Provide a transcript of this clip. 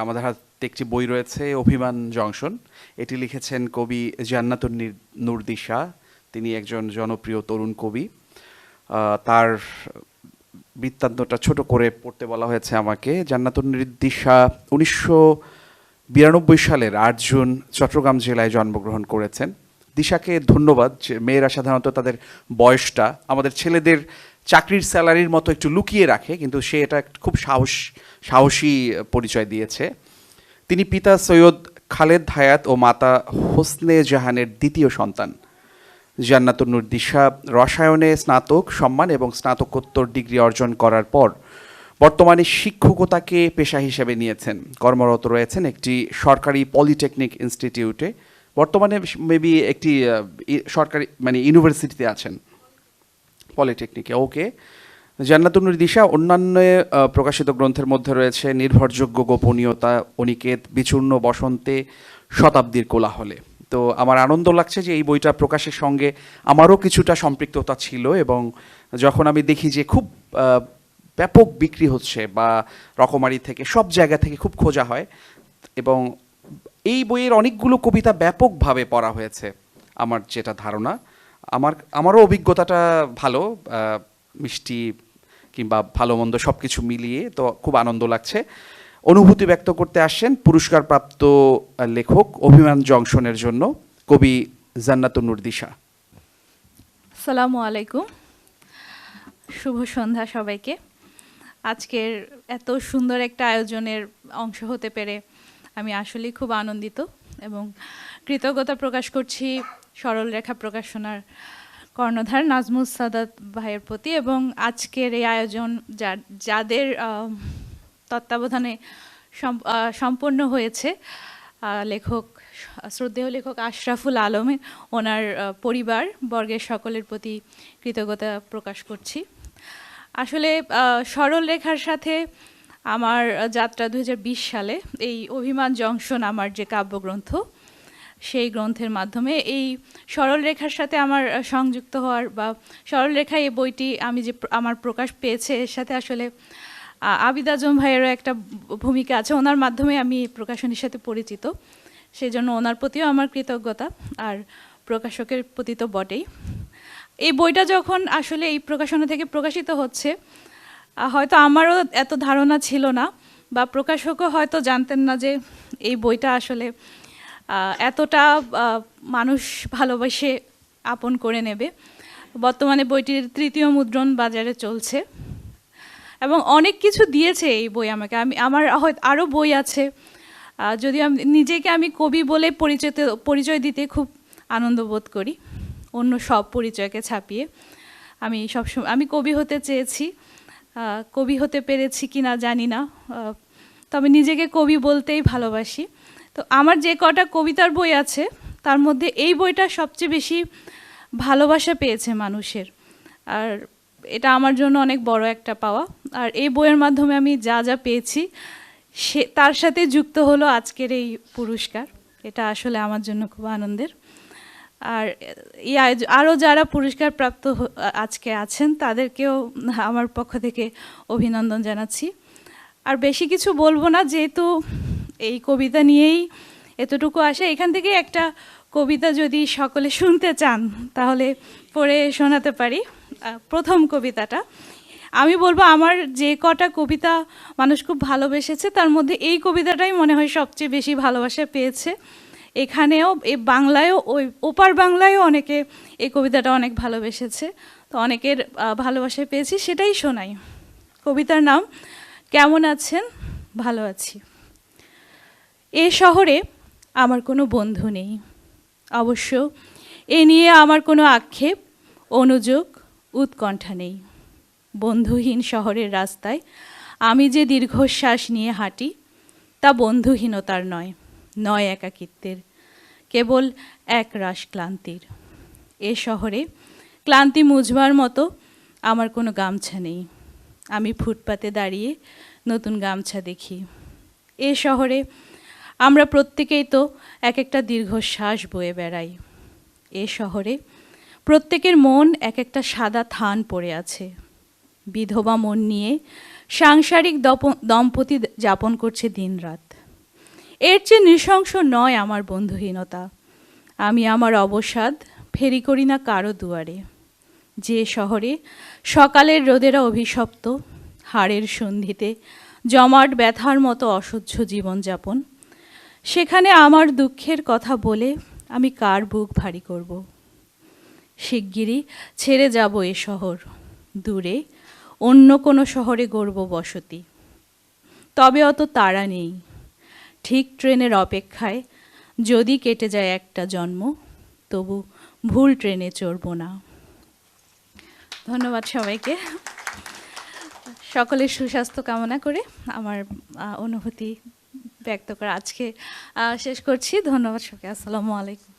আমাদের হাতে একটি বই রয়েছে, অভিমান জংশন। এটি লিখেছেন কবি জান্নাতুন নির- নুরদিশা তিনি একজন জনপ্রিয় তরুণ কবি। তার বৃত্তান্তটা ছোট করে পড়তে বলা হয়েছে আমাকে। জান্নাতুন নির্দিশা উনিশশো বিরানব্বই সালের আট জুন চট্টগ্রাম জেলায় জন্মগ্রহণ করেছেন। দিশাকে ধন্যবাদ যে মেয়েরা সাধারণত তাদের বয়সটা আমাদের ছেলেদের চাকরির স্যালারির মতো একটু লুকিয়ে রাখে, কিন্তু সে এটা খুব সাহস সাহসী পরিচয় দিয়েছে। তিনি পিতা সৈয়দ খালেদ হায়াত ও মাতা হোসনে জাহানের দ্বিতীয় সন্তান। জান্নাতুন্নুর দিশা রসায়নে স্নাতক সম্মান এবং স্নাতকোত্তর ডিগ্রি অর্জন করার পর বর্তমানে শিক্ষকতাকে পেশা হিসেবে নিয়েছেন। কর্মরত রয়েছেন একটি সরকারি পলিটেকনিক ইনস্টিটিউটে। বর্তমানে মেবি একটি সরকারি মানে ইউনিভার্সিটিতে আছেন। পলিটেকনিকে, ওকে। জান্নাতুন্নুর দিশা, অন্যান্য প্রকাশিত গ্রন্থের মধ্যে রয়েছে নির্ভরযোগ্য গোপনীয়তা, অনিকেত, বিচূর্ণ, বসন্তে, শতাব্দীর কোলাহলে। তো আমার আনন্দ লাগছে যে এই বইটা প্রকাশের সঙ্গে আমারও কিছুটা সম্পৃক্ততা ছিল এবং যখন আমি দেখি যে খুব ব্যাপক বিক্রি হচ্ছে বা রকমারি থেকে, সব জায়গা থেকে খুব খোঁজা হয় এবং এই বইয়ের অনেকগুলো কবিতা ব্যাপকভাবে পড়া হয়েছে আমার যেটা ধারণা। আমার, আমারও অভিজ্ঞতাটা ভালো মিষ্টি কিংবা ভালো মন্দ সব কিছু মিলিয়ে তো খুব আনন্দ লাগছে। অনুভূতি ব্যক্ত করতে আসছেন পুরস্কারপ্রাপ্ত লেখক অভিমান জংশনের জন্য, কবি জান্নাতুন্নুর দিশা। সালামু আলাইকুম। শুভ সন্ধ্যা সবাইকে। আজকের এত সুন্দর একটা আয়োজনের অংশ হতে পেরে আমি আসলেই খুব আনন্দিত এবং কৃতজ্ঞতা প্রকাশ করছি সরল রেখা প্রকাশনার কর্ণধার নাজমুল সাদাত ভাইয়ের প্রতি এবং আজকের এই আয়োজন যাদের তত্ত্বাবধানে সম- সম্পন্ন হয়েছে লেখক, শ্রদ্ধেয় লেখক আশরাফুল আলমে, ওনার পরিবার, বর্গের সকলের প্রতি কৃতজ্ঞতা প্রকাশ করছি। আসলে সরল রেখার সাথে আমার যাত্রা দু হাজার বিশ সালে এই অভিমান জংশন আমার যে কাব্যগ্রন্থ সেই গ্রন্থের মাধ্যমে। এই সরল রেখার সাথে আমার সংযুক্ত হওয়ার বা সরল রেখা এই বইটি আমি যে আমার প্রকাশ পেয়েছে, এর সাথে আসলে আবিদ আজম ভাইয়েরও একটা ভূমিকা আছে। ওনার মাধ্যমে আমি প্রকাশনীর সাথে পরিচিত। সেই জন্য ওনার প্রতিও আমার কৃতজ্ঞতা, আর প্রকাশকের প্রতি তো বটেই। এই বইটা যখন আসলে এই প্রকাশনা থেকে প্রকাশিত হচ্ছে হয়তো আমারও এত ধারণা ছিল না, বা প্রকাশকও হয়তো জানতেন না যে এই বইটা আসলে এতটা মানুষ ভালোবাসে আপন করে নেবে। বর্তমানে বইটির তৃতীয় মুদ্রণ বাজারে চলছে। এবং অনেক কিছু দিয়েছে এই বই আমাকে। আমি, আমার হয়তো আরও বই আছে। যদি আমি, নিজেকে আমি কবি বলে পরিচয় পরিচয় দিতে খুব আনন্দ বোধ করি। অন্য সব পরিচয়কে ছাপিয়ে আমি সবসময়, আমি কবি হতে চেয়েছি। কবি হতে পেরেছি কি না জানি না। তবে নিজেকে কবি বলতেই ভালোবাসি। তো আমার যে কটা কবিতার বই আছে, তার মধ্যে এই বইটা সবচেয়ে বেশি ভালোবাসা পেয়েছে মানুষের। আর এটা আমার জন্য অনেক বড় একটা পাওয়া। আর এই বইয়ের মাধ্যমে আমি যা যা পেয়েছি, সে, তার সাথে যুক্ত হলো আজকের এই পুরস্কার। এটা আসলে আমার জন্য খুব আনন্দের। আর এই আরও যারা পুরস্কার প্রাপ্ত আজকে আছেন, তাদেরকেও আমার পক্ষ থেকে অভিনন্দন জানাচ্ছি। আর বেশি কিছু বলব না, যেহেতু এই কবিতা নিয়েই এতটুকু আসে। এখান থেকে একটা কবিতা যদি সকলে শুনতে চান, তাহলে পড়ে শোনাতে পারি প্রথম কবিতাটা। আমি বলব, আমার যে কটা কবিতা মানুষ খুব ভালোবেসেছে, তার মধ্যে এই কবিতাটাই মনে হয় সবচেয়ে বেশি ভালোবাসা পেয়েছে। এখানেও, এ বাংলায়ও, ওই ওপার বাংলায়ও অনেকে এই কবিতাটা অনেক ভালোবেসেছে। তো অনেকের ভালোবাসা পেয়েছি, সেটাই শোনাই। কবিতার নাম, কেমন আছেন? ভালো আছি। এ শহরে আমার কোনো বন্ধু নেই। অবশ্য এ নিয়ে আমার কোনো আক্ষেপ, অনুযোগ, উৎকণ্ঠা নেই। বন্ধুহীন শহরের রাস্তায় আমি যে দীর্ঘশ্বাস নিয়ে হাঁটি, তা বন্ধুহীনতার নয় নয় একাকিত্বের, কেবল এক রাস ক্লান্তির। এ শহরে ক্লান্তি মুছবার মতো আমার কোনো গামছা নেই। আমি ফুটপাতে দাঁড়িয়ে নতুন গামছা দেখি। এ শহরে আমরা প্রত্যেকেই তো এক একটা দীর্ঘশ্বাস বয়ে বেড়াই। এ শহরে প্রত্যেকের মন এক একটা সাদা থান পড়ে আছে। বিধবা মন নিয়ে সাংসারিক দপ- দম্পতি যাপন করছে দিনরাত। এর চেয়ে নৃশংস নয় আমার বন্ধুহীনতা। আমি আমার অবসাদ ফেরি করি না কারও দুয়ারে। যে শহরে সকালের রোদেরা অভিশপ্ত, হাড়ের সন্ধিতে জমাট ব্যথার মতো অসহ্য জীবনযাপন সেখানে আমার দুঃখের কথা বলে আমি কার বুক ভারী করব? শিগগিরই ছেড়ে যাব এ শহর। দূরে অন্য কোনো শহরে গড়ব বসতি। তবে অত তাড়া নেই। ঠিক ট্রেনের অপেক্ষায় যদি কেটে যায় একটা জন্ম, তবু ভুল ট্রেনে চড়ব না। ধন্যবাদ সবাইকে। সকলের সুস্বাস্থ্য কামনা করে আমার অনুভূতি ব্যক্ত করে আজকে শেষ করছি। ধন্যবাদ সবাইকে। আসসালামু আলাইকুম।